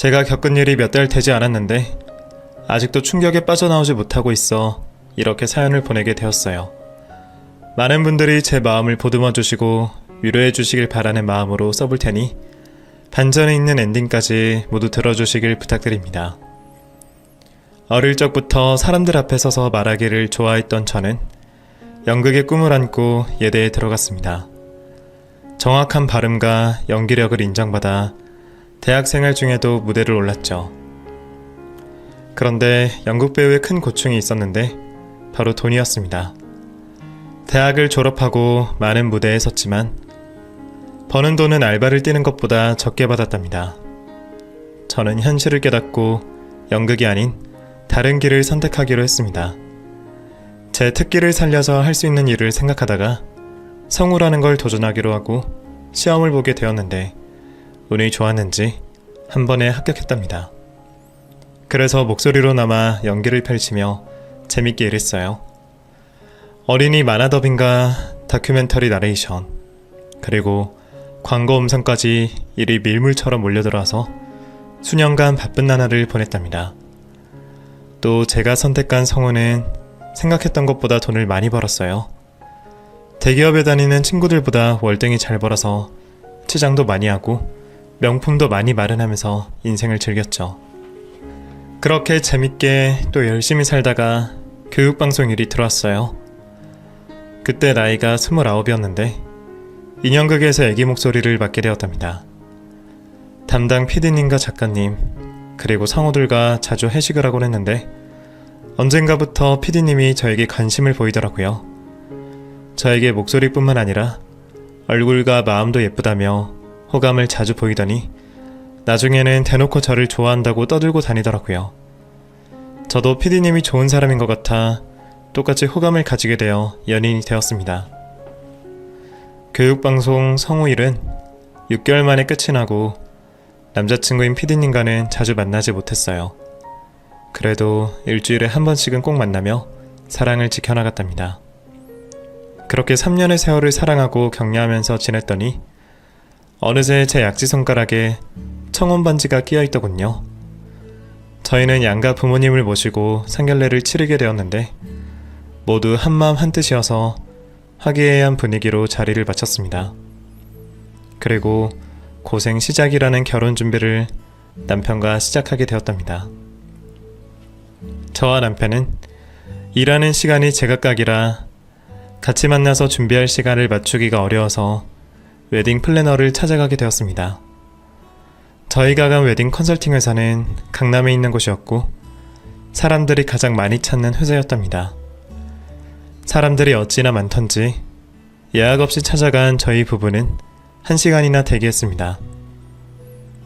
제가 겪은 일이 몇 달 되지 않았는데 아직도 충격에 빠져나오지 못하고 있어 이렇게 사연을 보내게 되었어요. 많은 분들이 제 마음을 보듬어 주시고 위로해 주시길 바라는 마음으로 써볼 테니 반전에 있는 엔딩까지 모두 들어주시길 부탁드립니다. 어릴 적부터 사람들 앞에 서서 말하기를 좋아했던 저는 연극의 꿈을 안고 예대에 들어갔습니다. 정확한 발음과 연기력을 인정받아 대학 생활 중에도 무대를 올랐죠. 그런데 연극 배우의 큰 고충이 있었는데 바로 돈이었습니다. 대학을 졸업하고 많은 무대에 섰지만 버는 돈은 알바를 뛰는 것보다 적게 받았답니다. 저는 현실을 깨닫고 연극이 아닌 다른 길을 선택하기로 했습니다. 제 특기를 살려서 할 수 있는 일을 생각하다가 성우라는 걸 도전하기로 하고 시험을 보게 되었는데 운이 좋았는지 한 번에 합격했답니다. 그래서 목소리로나마 연기를 펼치며 재밌게 일했어요. 어린이 만화 더빙과 다큐멘터리 나레이션 그리고 광고 음성까지 일이 밀물처럼 몰려들어서 수년간 바쁜 나날을 보냈답니다. 또 제가 선택한 성우는 생각했던 것보다 돈을 많이 벌었어요. 대기업에 다니는 친구들보다 월등히 잘 벌어서 치장도 많이 하고 명품도 많이 마련하면서 인생을 즐겼죠. 그렇게 재밌게 또 열심히 살다가 교육방송 일이 들어왔어요. 그때 나이가 29이었는데 인형극에서 애기 목소리를 맡게 되었답니다. 담당 PD님과 작가님 그리고 성우들과 자주 회식을 하곤 했는데 언젠가부터 PD님이 저에게 관심을 보이더라고요. 저에게 목소리뿐만 아니라 얼굴과 마음도 예쁘다며 호감을 자주 보이더니 나중에는 대놓고 저를 좋아한다고 떠들고 다니더라고요. 저도 PD님이 좋은 사람인 것 같아 똑같이 호감을 가지게 되어 연인이 되었습니다. 교육방송 성우일은 6개월 만에 끝이 나고 남자친구인 PD님과는 자주 만나지 못했어요. 그래도 일주일에 한 번씩은 꼭 만나며 사랑을 지켜나갔답니다. 그렇게 3년의 세월을 사랑하고 격려하면서 지냈더니 어느새 제 약지 손가락에 청혼 반지가 끼어 있더군요. 저희는 양가 부모님을 모시고 상견례를 치르게 되었는데 모두 한마음 한뜻이어서 화기애애한 분위기로 자리를 마쳤습니다. 그리고 고생 시작이라는 결혼 준비를 남편과 시작하게 되었답니다. 저와 남편은 일하는 시간이 제각각이라 같이 만나서 준비할 시간을 맞추기가 어려워서 웨딩 플래너를 찾아가게 되었습니다. 저희가 간 웨딩 컨설팅 회사는 강남에 있는 곳이었고 사람들이 가장 많이 찾는 회사였답니다. 사람들이 어찌나 많던지 예약 없이 찾아간 저희 부부는 한 시간이나 대기했습니다.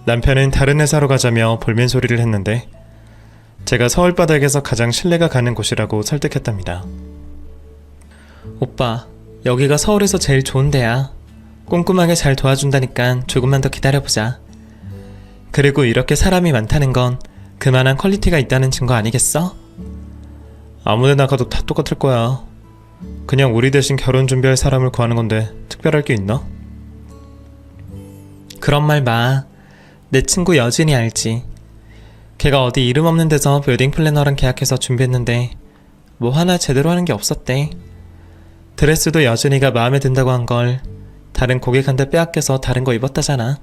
남편은 다른 회사로 가자며 볼멘 소리를 했는데 제가 서울 바닥에서 가장 신뢰가 가는 곳이라고 설득했답니다. 오빠, 여기가 서울에서 제일 좋은 데야. 꼼꼼하게 잘 도와준다니까 조금만 더 기다려보자. 그리고 이렇게 사람이 많다는 건 그만한 퀄리티가 있다는 증거 아니겠어? 아무데나 가도 다 똑같을 거야. 그냥 우리 대신 결혼 준비할 사람을 구하는 건데 특별할 게 있나? 그런 말 마. 내 친구 여진이 알지. 걔가 어디 이름 없는 데서 웨딩 플래너랑 계약해서 준비했는데 뭐 하나 제대로 하는 게 없었대. 드레스도 여진이가 마음에 든다고 한 걸 다른 고객한테 빼앗겨서 다른 거 입었다잖아.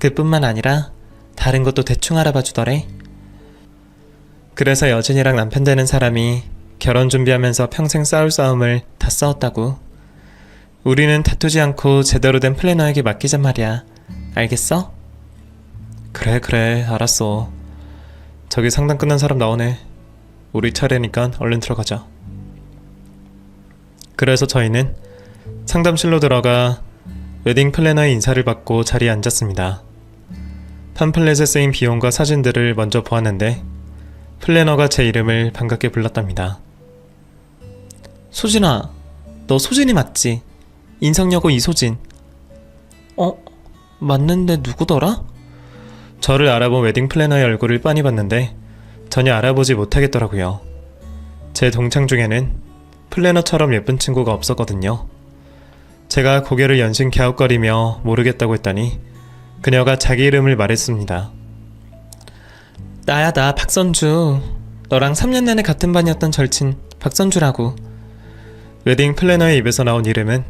그뿐만 아니라 다른 것도 대충 알아봐 주더래. 그래서 여진이랑 남편 되는 사람이 결혼 준비하면서 평생 싸울 싸움을 다 싸웠다고. 우리는 다투지 않고 제대로 된 플래너에게 맡기자 말이야. 알겠어? 그래 그래 알았어. 저기 상담 끝난 사람 나오네. 우리 차례니까 얼른 들어가자. 그래서 저희는 상담실로 들어가 웨딩 플래너의 인사를 받고 자리에 앉았습니다. 팜플렛에 쓰인 비용과 사진들을 먼저 보았는데 플래너가 제 이름을 반갑게 불렀답니다. 소진아, 너 소진이 맞지? 인성여고 이소진. 어? 맞는데 누구더라? 저를 알아본 웨딩 플래너의 얼굴을 빤히 봤는데 전혀 알아보지 못하겠더라고요. 제 동창 중에는 플래너처럼 예쁜 친구가 없었거든요. 제가 고개를 연신 갸웃거리며 모르겠다고 했더니 그녀가 자기 이름을 말했습니다. 나야 나 박선주. 너랑 3년 내내 같은 반이었던 절친 박선주라고. 웨딩 플래너의 입에서 나온 이름은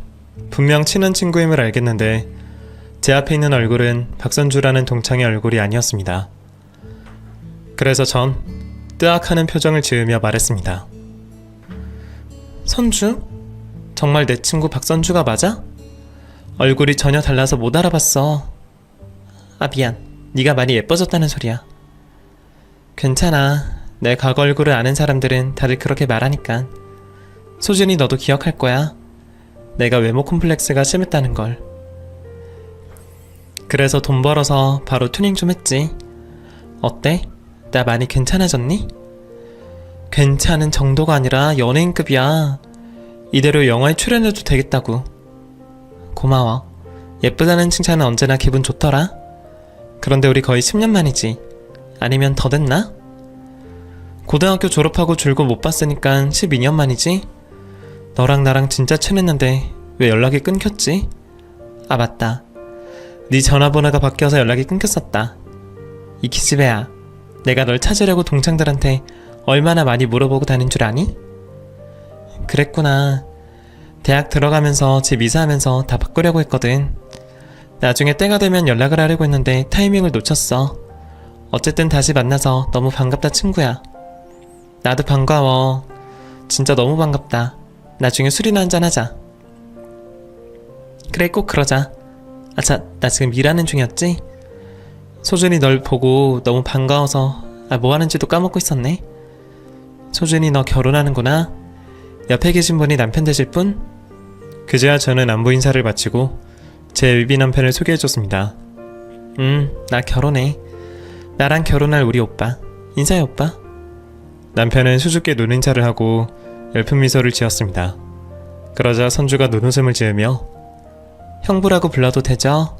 분명 친한 친구임을 알겠는데 제 앞에 있는 얼굴은 박선주라는 동창의 얼굴이 아니었습니다. 그래서 전 뜨악하는 표정을 지으며 말했습니다. 선주? 정말 내 친구 박선주가 맞아? 얼굴이 전혀 달라서 못 알아봤어. 아 미안. 네가 많이 예뻐졌다는 소리야. 괜찮아. 내 과거 얼굴을 아는 사람들은 다들 그렇게 말하니까. 소진이 너도 기억할 거야. 내가 외모 콤플렉스가 심했다는 걸. 그래서 돈 벌어서 바로 튜닝 좀 했지. 어때? 나 많이 괜찮아졌니? 괜찮은 정도가 아니라 연예인급이야. 이대로 영화에 출연해도 되겠다고. 고마워. 예쁘다는 칭찬은 언제나 기분 좋더라. 그런데 우리 거의 10년 만이지. 아니면 더 됐나? 고등학교 졸업하고 줄곧 못 봤으니까 12년 만이지? 너랑 나랑 진짜 친했는데 왜 연락이 끊겼지? 아 맞다. 네 전화번호가 바뀌어서 연락이 끊겼었다. 이 기집애야. 내가 널 찾으려고 동창들한테 얼마나 많이 물어보고 다닌 줄 아니? 그랬구나. 대학 들어가면서 집 이사하면서 다 바꾸려고 했거든. 나중에 때가 되면 연락을 하려고 했는데 타이밍을 놓쳤어. 어쨌든 다시 만나서 너무 반갑다 친구야. 나도 반가워. 진짜 너무 반갑다. 나중에 술이나 한잔 하자. 그래 꼭 그러자. 아차 나 지금 일하는 중이었지? 소준이 널 보고 너무 반가워서 아, 뭐 하는지도 까먹고 있었네. 소준이 너 결혼하는구나. 옆에 계신 분이 남편 되실 분? 그제야 저는 안부 인사를 마치고 제 위비 남편을 소개해줬습니다. 음, 나 결혼해. 나랑 결혼할 우리 오빠. 인사해 오빠. 남편은 수줍게 눈인사를 하고 열픈 미소를 지었습니다. 그러자 선주가 눈웃음을 지으며 형부라고 불러도 되죠?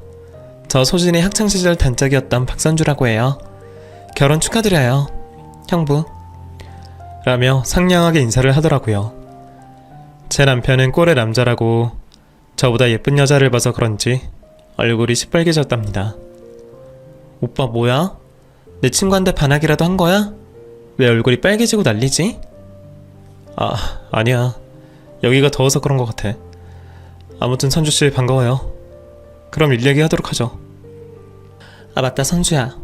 저 소진의 학창시절 단짝이었던 박선주라고 해요. 결혼 축하드려요. 형부. 라며 상냥하게 인사를 하더라고요. 제 남편은 꼴의 남자라고 저보다 예쁜 여자를 봐서 그런지 얼굴이 시뻘개졌답니다. 오빠 뭐야? 내 친구한테 반하기라도 한 거야? 왜 얼굴이 빨개지고 난리지? 아, 아니야. 여기가 더워서 그런 것 같아. 아무튼 선주씨 반가워요. 그럼 일 얘기하도록 하죠. 아 맞다 선주야.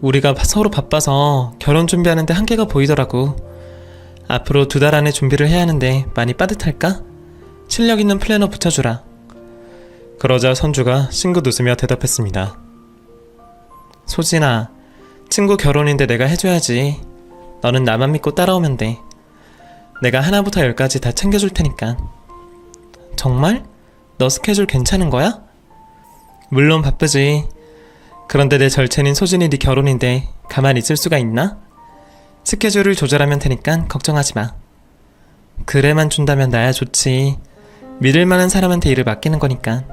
우리가 바- 서로 바빠서 결혼 준비하는데 한계가 보이더라고. 앞으로 두 달 안에 준비를 해야 하는데 많이 빠듯할까? 실력 있는 플래너 붙여주라. 그러자 선주가 싱긋 웃으며 대답했습니다. 소진아, 친구 결혼인데 내가 해줘야지. 너는 나만 믿고 따라오면 돼. 내가 하나부터 열까지 다 챙겨줄 테니까. 정말? 너 스케줄 괜찮은 거야? 물론 바쁘지. 그런데 내 절친인 소진이 네 결혼인데 가만히 있을 수가 있나? 스케줄을 조절하면 되니까 걱정하지 마. 그래만 준다면 나야 좋지. 믿을 만한 사람한테 일을 맡기는 거니까.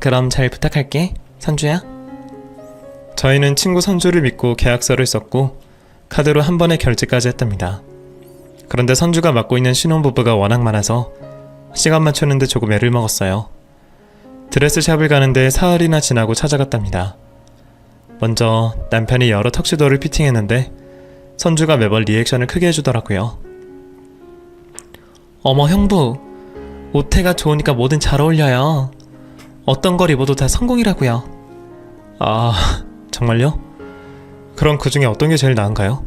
그럼 잘 부탁할게, 선주야. 저희는 친구 선주를 믿고 계약서를 썼고 카드로 한 번에 결제까지 했답니다. 그런데 선주가 맡고 있는 신혼부부가 워낙 많아서 시간 맞추는데 조금 애를 먹었어요. 드레스샵을 가는데 사흘이나 지나고 찾아갔답니다. 먼저 남편이 여러 턱시도를 피팅했는데 선주가 매번 리액션을 크게 해주더라고요. 어머 형부 옷태가 좋으니까 뭐든 잘 어울려요 어떤 걸 입어도 다 성공이라고요 아 정말요? 그럼 그 중에 어떤 게 제일 나은가요?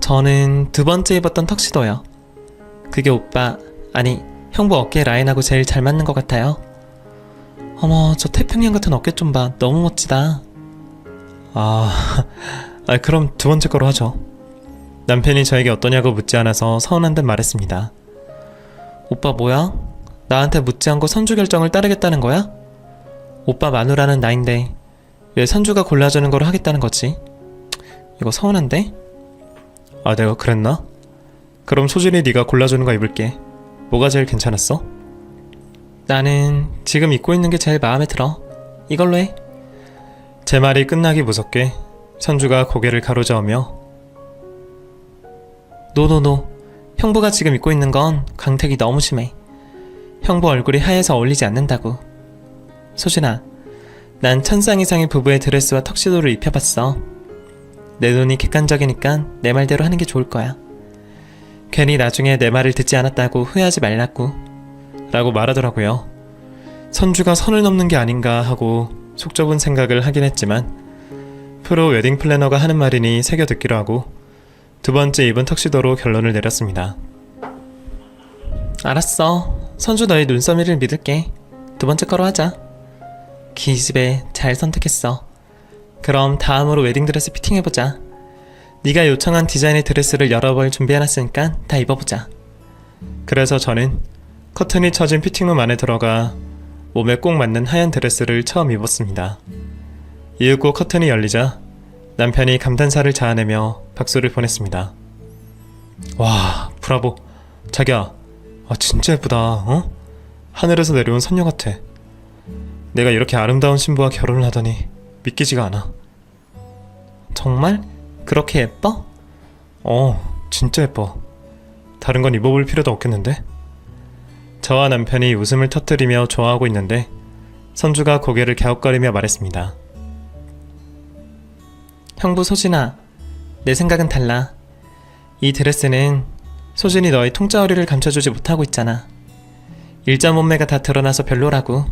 저는 두 번째 입었던 턱시도요 그게 오빠 아니 형부 어깨 라인하고 제일 잘 맞는 것 같아요 어머 저 태평양 같은 어깨 좀 봐 너무 멋지다 아, 아, 그럼 두 번째 거로 하죠. 남편이 저에게 어떠냐고 묻지 않아서 서운한 듯 말했습니다. 오빠 뭐야? 나한테 묻지 않고 선주 결정을 따르겠다는 거야? 오빠 마누라는 나인데 왜 선주가 골라주는 걸 하겠다는 거지? 이거 서운한데? 아, 내가 그랬나? 그럼 소진이 네가 골라주는 거 입을게. 뭐가 제일 괜찮았어? 나는 지금 입고 있는 게 제일 마음에 들어. 이걸로 해. 제 말이 끝나기 무섭게 선주가 고개를 가로저으며 노노노. 형부가 지금 입고 있는 건 광택이 너무 심해. 형부 얼굴이 하얘서 어울리지 않는다고. 소진아, 난 천상 이상의 부부의 드레스와 턱시도를 입혀봤어. 내 눈이 객관적이니까 내 말대로 하는 게 좋을 거야. 괜히 나중에 내 말을 듣지 않았다고 후회하지 말라고. 라고 말하더라고요. 선주가 선을 넘는 게 아닌가 하고 속 좁은 생각을 하긴 했지만 프로 웨딩 플래너가 하는 말이니 새겨 듣기로 하고 두 번째 입은 턱시도로 결론을 내렸습니다. 알았어. 선주 너의 눈썰미를 믿을게. 두 번째 거로 하자. 기집애 잘 선택했어. 그럼 다음으로 웨딩드레스 피팅해보자. 네가 요청한 디자인의 드레스를 여러 벌 준비해놨으니까 다 입어보자. 그래서 저는 커튼이 쳐진 피팅룸 안에 들어가 몸에 꼭 맞는 하얀 드레스를 처음 입었습니다. 이윽고 커튼이 열리자 남편이 감탄사를 자아내며 박수를 보냈습니다. 와, 브라보. 자기야, 아, 진짜 예쁘다, 어? 하늘에서 내려온 선녀 같아. 내가 이렇게 아름다운 신부와 결혼을 하다니 믿기지가 않아. 정말? 그렇게 예뻐? 어, 진짜 예뻐. 다른 건 입어볼 필요도 없겠는데? 저와 남편이 웃음을 터뜨리며 좋아하고 있는데 선주가 고개를 갸웃거리며 말했습니다. 형부 소진아, 내 생각은 달라. 이 드레스는 소진이 너의 통짜어리를 감춰주지 못하고 있잖아. 일자 몸매가 다 드러나서 별로라고.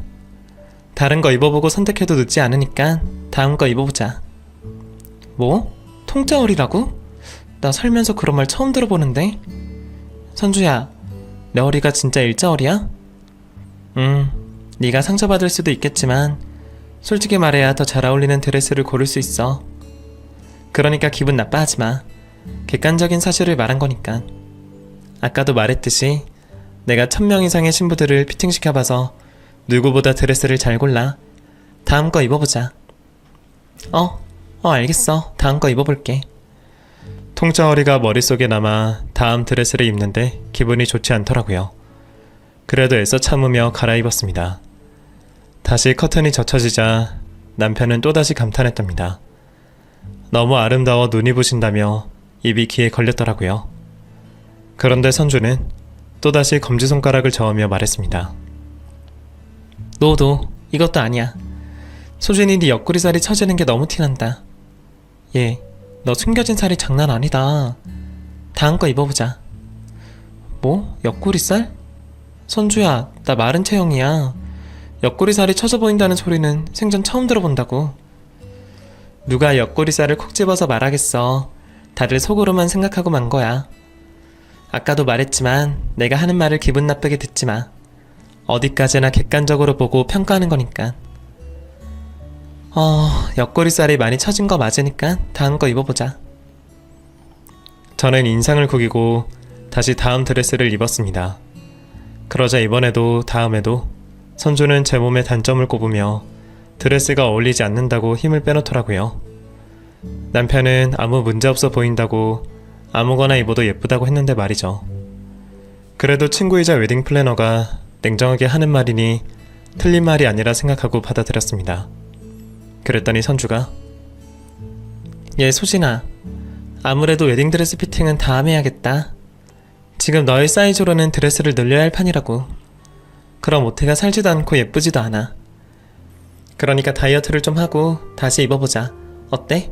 다른 거 입어보고 선택해도 늦지 않으니까 다음 거 입어보자. 뭐? 통짜어리라고? 나 살면서 그런 말 처음 들어보는데? 선주야, 내 어리가 진짜 일자어리야? 음, 네가 상처받을 수도 있겠지만 솔직히 말해야 더 잘 어울리는 드레스를 고를 수 있어. 그러니까 기분 나빠하지 마. 객관적인 사실을 말한 거니까. 아까도 말했듯이 내가 천 명 이상의 신부들을 피팅시켜봐서 누구보다 드레스를 잘 골라. 다음 거 입어보자. 어, 어, 알겠어. 다음 거 입어볼게. 통짜어리가 머릿속에 남아 다음 드레스를 입는데 기분이 좋지 않더라고요. 그래도 애써 참으며 갈아입었습니다. 다시 커튼이 젖혀지자 남편은 또다시 감탄했답니다. 너무 아름다워 눈이 부신다며 입이 귀에 걸렸더라고요. 그런데 선주는 또다시 검지손가락을 저으며 말했습니다. 너도 이것도 아니야. 소진이 네 옆구리 살이 처지는 게 너무 티난다. 얘, 너 숨겨진 살이 장난 아니다. 다음 거 입어보자. 뭐? 옆구리 살? 선주야, 나 마른 체형이야. 옆구리 살이 처져 보인다는 소리는 생전 처음 들어본다고. 누가 옆구리살을 콕 집어서 말하겠어. 다들 속으로만 생각하고 만 거야. 아까도 말했지만 내가 하는 말을 기분 나쁘게 듣지 마. 어디까지나 객관적으로 보고 평가하는 거니까. 어, 옆구리살이 많이 처진 거 맞으니까 다음 거 입어보자. 저는 인상을 구기고 다시 다음 드레스를 입었습니다. 그러자 이번에도 다음에도 선주는 제 몸에 단점을 꼽으며 드레스가 어울리지 않는다고 힘을 빼놓더라고요. 남편은 아무 문제 없어 보인다고 아무거나 입어도 예쁘다고 했는데 말이죠. 그래도 친구이자 웨딩 플래너가 냉정하게 하는 말이니 틀린 말이 아니라 생각하고 받아들였습니다. 그랬더니 선주가 얘 소진아, 아무래도 웨딩 드레스 피팅은 다음에 해야겠다. 지금 너의 사이즈로는 드레스를 늘려야 할 판이라고. 그럼 오태가 살지도 않고 예쁘지도 않아. 그러니까 다이어트를 좀 하고 다시 입어보자. 어때?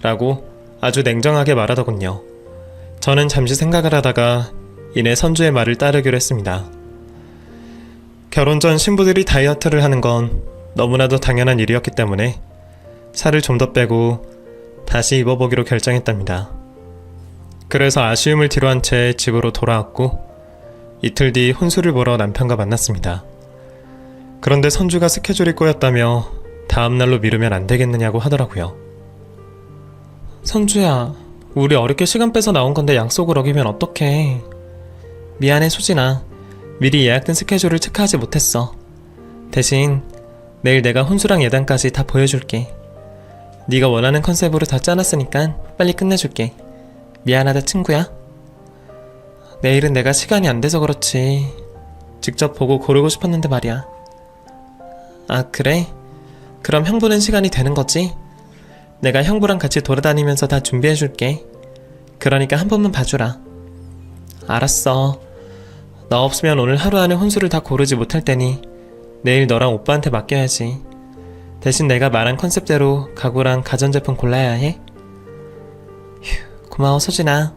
라고 아주 냉정하게 말하더군요. 저는 잠시 생각을 하다가 이내 선주의 말을 따르기로 했습니다. 결혼 전 신부들이 다이어트를 하는 건 너무나도 당연한 일이었기 때문에 살을 좀 더 빼고 다시 입어보기로 결정했답니다. 그래서 아쉬움을 뒤로한 채 집으로 돌아왔고 이틀 뒤 혼수를 보러 남편과 만났습니다. 그런데 선주가 스케줄이 꼬였다며 다음날로 미루면 안 되겠느냐고 하더라고요. 선주야, 우리 어렵게 시간 빼서 나온 건데 약속을 어기면 어떡해. 미안해, 수진아. 미리 예약된 스케줄을 체크하지 못했어. 대신 내일 내가 혼수랑 예단까지 다 보여줄게. 네가 원하는 컨셉으로 다 짜놨으니까 빨리 끝내줄게. 미안하다, 친구야. 내일은 내가 시간이 안 돼서 그렇지. 직접 보고 고르고 싶었는데 말이야. 아, 그래? 그럼 형부는 시간이 되는 거지? 내가 형부랑 같이 돌아다니면서 다 준비해줄게. 그러니까 한 번만 봐주라. 알았어. 너 없으면 오늘 하루 안에 혼수를 다 고르지 못할 테니 내일 너랑 오빠한테 맡겨야지. 대신 내가 말한 컨셉대로 가구랑 가전제품 골라야 해. 고마워 소진아.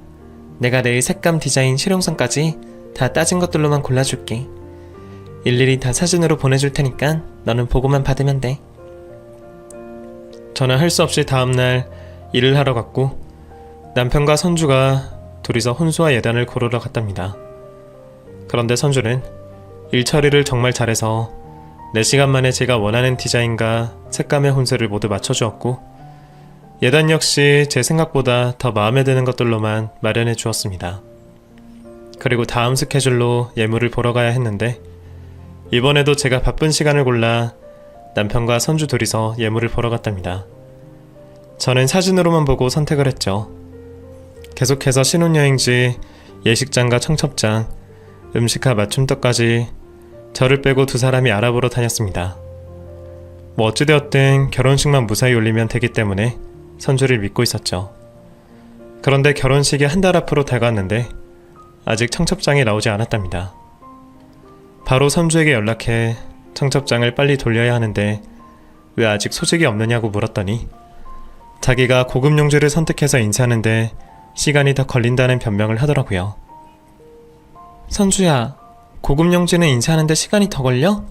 내가 내일 색감 디자인 실용성까지 다 따진 것들로만 골라줄게. 일일이 다 사진으로 보내줄 테니까 너는 보고만 받으면 돼. 저는 할 수 없이 다음날 일을 하러 갔고 남편과 선주가 둘이서 혼수와 예단을 고르러 갔답니다. 그런데 선주는 일 처리를 정말 잘해서 4시간 만에 제가 원하는 디자인과 색감의 혼수를 모두 맞춰주었고 예단 역시 제 생각보다 더 마음에 드는 것들로만 마련해 주었습니다. 그리고 다음 스케줄로 예물을 보러 가야 했는데 이번에도 제가 바쁜 시간을 골라 남편과 선주 둘이서 예물을 보러 갔답니다. 저는 사진으로만 보고 선택을 했죠. 계속해서 신혼여행지, 예식장과 청첩장, 음식과 맞춤떡까지 저를 빼고 두 사람이 알아보러 다녔습니다. 뭐 어찌되었든 결혼식만 무사히 올리면 되기 때문에 선주를 믿고 있었죠. 그런데 결혼식이 한 달 앞으로 다가왔는데 아직 청첩장이 나오지 않았답니다. 바로 선주에게 연락해 청첩장을 빨리 돌려야 하는데 왜 아직 소식이 없느냐고 물었더니 자기가 고급 용지를 선택해서 인쇄하는데 시간이 더 걸린다는 변명을 하더라고요. 선주야, 고급 용지는 인쇄하는데 시간이 더 걸려?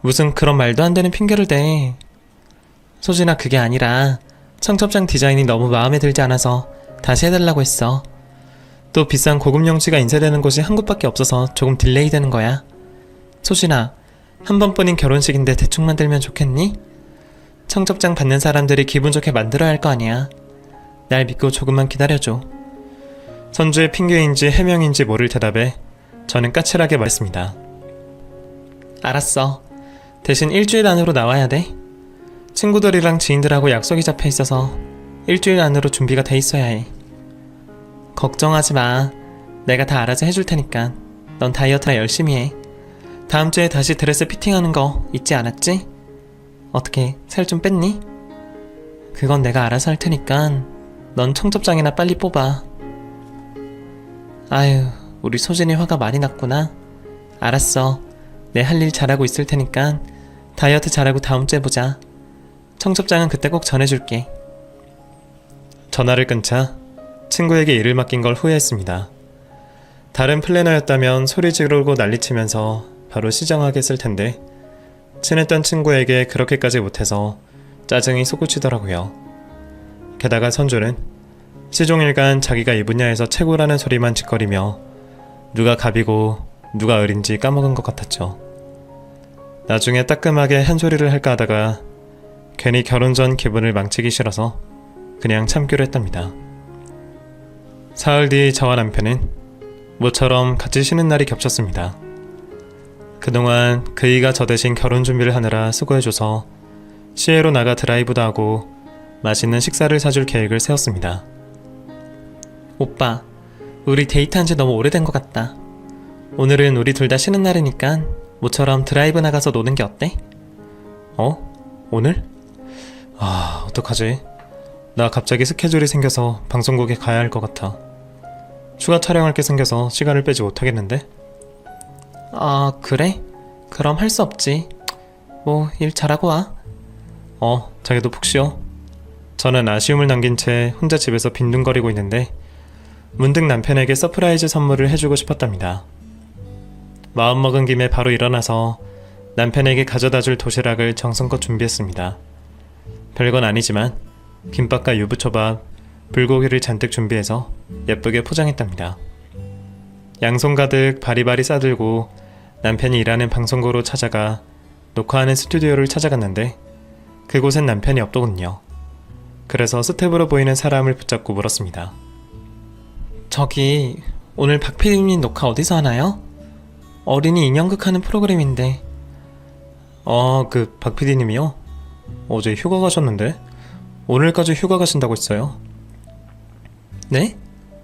무슨 그런 말도 안 되는 핑계를 대. 소진아, 그게 아니라 청첩장 디자인이 너무 마음에 들지 않아서 다시 해달라고 했어. 또 비싼 고급 용지가 인쇄되는 곳이 한 곳밖에 없어서 조금 딜레이 되는 거야. 소진아, 한 번뿐인 결혼식인데 대충 만들면 좋겠니? 청첩장 받는 사람들이 기분 좋게 만들어야 할 거 아니야. 날 믿고 조금만 기다려줘. 선주의 핑계인지 해명인지 모를 대답에 저는 까칠하게 말했습니다. 알았어. 대신 일주일 안으로 나와야 돼. 친구들이랑 지인들하고 약속이 잡혀 있어서 일주일 안으로 준비가 돼 있어야 해. 걱정하지 마. 내가 다 알아서 해줄 테니까. 넌 다이어트나 열심히 해. 다음 주에 다시 드레스 피팅하는 거 잊지 않았지? 어떻게 살 좀 뺐니? 그건 내가 알아서 할 테니까 넌 청첩장이나 빨리 뽑아. 아유, 우리 소진이 화가 많이 났구나. 알았어. 내 할 일 잘하고 있을 테니까 다이어트 잘하고 다음 주에 보자. 청첩장은 그때 꼭 전해줄게. 전화를 끊자 친구에게 일을 맡긴 걸 후회했습니다. 다른 플래너였다면 소리 지르고 난리치면서 바로 시정하겠을 텐데 친했던 친구에게 그렇게까지 못해서 짜증이 솟구치더라고요. 게다가 선주는 시종일관 자기가 이 분야에서 최고라는 소리만 짓거리며 누가 갑이고 누가 을인지 까먹은 것 같았죠. 나중에 따끔하게 한 소리를 할까 하다가 괜히 결혼 전 기분을 망치기 싫어서 그냥 참기로 했답니다. 사흘 뒤 저와 남편은 모처럼 같이 쉬는 날이 겹쳤습니다. 그동안 그이가 저 대신 결혼 준비를 하느라 수고해줘서 시외로 나가 드라이브도 하고 맛있는 식사를 사줄 계획을 세웠습니다. 오빠, 우리 데이트한 지 너무 오래된 것 같다. 오늘은 우리 둘 다 쉬는 날이니까 모처럼 드라이브 나가서 노는 게 어때? 어? 오늘? 아, 어떡하지? 나 갑자기 스케줄이 생겨서 방송국에 가야 할 것 같아. 추가 촬영할 게 생겨서 시간을 빼지 못하겠는데? 아, 그래? 그럼 할 수 없지. 뭐, 일 잘하고 와. 어, 자기도 푹 쉬어. 저는 아쉬움을 남긴 채 혼자 집에서 빈둥거리고 있는데 문득 남편에게 서프라이즈 선물을 해주고 싶었답니다. 마음먹은 김에 바로 일어나서 남편에게 가져다 줄 도시락을 정성껏 준비했습니다. 별건 아니지만 김밥과 유부초밥, 불고기를 잔뜩 준비해서 예쁘게 포장했답니다. 양손 가득 바리바리 싸들고 남편이 일하는 방송국으로 찾아가 녹화하는 스튜디오를 찾아갔는데 그곳엔 남편이 없더군요. 그래서 스텝으로 보이는 사람을 붙잡고 물었습니다. 저기, 오늘 박 PD님 녹화 어디서 하나요? 어린이 인형극 하는 프로그램인데. 어, 그박 PD님이요? 어제 휴가 가셨는데 오늘까지 휴가 가신다고 했어요. 네?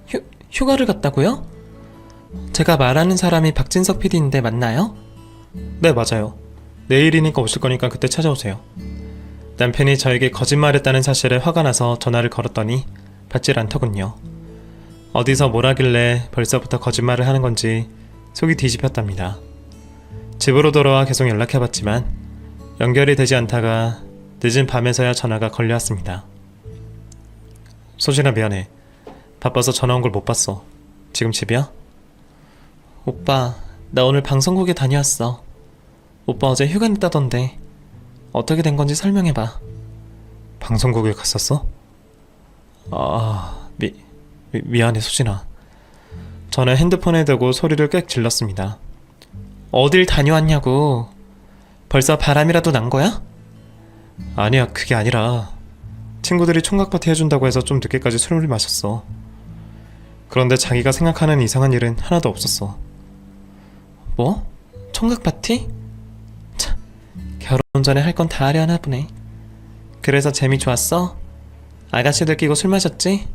휴, 휴가를 갔다고요? 제가 말하는 사람이 박진석 PD인데 맞나요? 네, 맞아요. 내일이니까 오실 거니까 그때 찾아오세요. 남편이 저에게 거짓말했다는 사실에 화가 나서 전화를 걸었더니 받질 않더군요. 어디서 뭘 하길래 벌써부터 거짓말을 하는 건지 속이 뒤집혔답니다. 집으로 돌아와 계속 연락해봤지만 연결이 되지 않다가 늦은 밤에서야 전화가 걸려왔습니다. 소진아 미안해. 바빠서 전화 온 걸 못 봤어. 지금 집이야? 오빠, 나 오늘 방송국에 다녀왔어. 오빠 어제 휴가 냈다던데. 어떻게 된 건지 설명해봐. 방송국에 갔었어? 아, 미, 미 미안해 수진아. 저는 핸드폰에 대고 소리를 꽥 질렀습니다. 어딜 다녀왔냐고. 벌써 바람이라도 난 거야? 아니야, 그게 아니라 친구들이 총각 파티 해준다고 해서 좀 늦게까지 술을 마셨어. 그런데 자기가 생각하는 이상한 일은 하나도 없었어. 뭐? 총각 파티? 참, 결혼 전에 할 건 다 하려 하나 보네. 그래서 재미 좋았어? 아가씨들 끼고 술 마셨지?